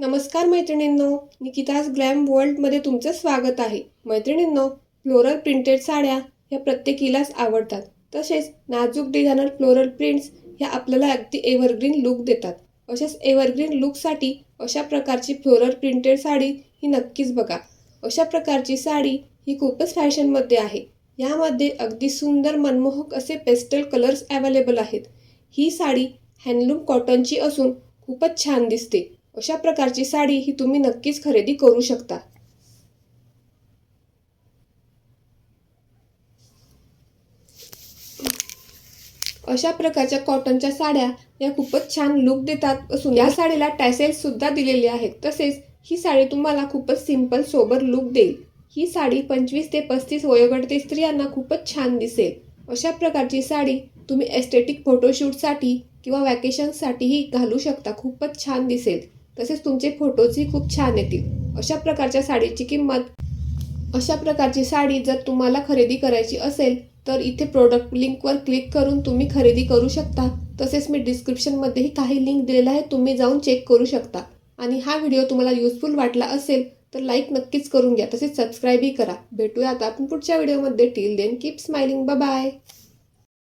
नमस्कार मैत्रिणींनो निकिताज ग्लॅम वर्ल्डमध्ये तुमचं स्वागत आहे. मैत्रिणींनो फ्लोरल प्रिंटेड साड्या ह्या प्रत्येकीलाच आवडतात. तसेच नाजूक डिझायनर फ्लोरल प्रिंट्स ह्या आपल्याला अगदी एव्हरग्रीन लुक देतात. अशाच एव्हरग्रीन लुकसाठी अशा प्रकारची फ्लोरल प्रिंटेड साडी ही नक्कीच बघा. अशा प्रकारची साडी ही खूपच फॅशनमध्ये आहे. यामध्ये अगदी सुंदर मनमोहक असे पेस्टल कलर्स अवेलेबल आहेत. ही साडी हँडलूम कॉटनची असून खूपच छान दिसते. अशा प्रकारची साडी ही तुम्ही नक्कीच खरेदी करू शकता. अशा प्रकारच्या कॉटनच्या साड्या या खूपच छान लुक देतात असून या साडीला टॅसेल्स सुद्धा दिलेले आहेत. तसेच ही साडी तुम्हाला खूपच सिंपल सोबर लुक देईल. ही साडी पंचवीस ते पस्तीस वयोगटातील स्त्रियांना खूपच छान दिसेल. अशा प्रकारची साडी तुम्ही एस्थेटिक फोटोशूटसाठी किंवा वॅकेशनसाठीही घालू शकता. खूपच छान दिसेल. तसेच तुमचे फोटोजही खूप छान येतील. अशा प्रकारच्या साडीची किंमत. अशा प्रकारची साडी जर तुम्हाला खरेदी करायची असेल तर इथे प्रोडक्ट लिंकवर क्लिक करून तुम्ही खरेदी करू शकता. तसेच मी डिस्क्रिप्शनमध्येही काही लिंक दिलेला आहे तुम्ही जाऊन चेक करू शकता. आणि हा व्हिडिओ तुम्हाला युजफुल वाटला असेल तर लाईक नक्कीच करून घ्या. तसेच सबस्क्राईबही करा. भेटूया आता आपण पुढच्या व्हिडिओमध्ये till then keep smiling bye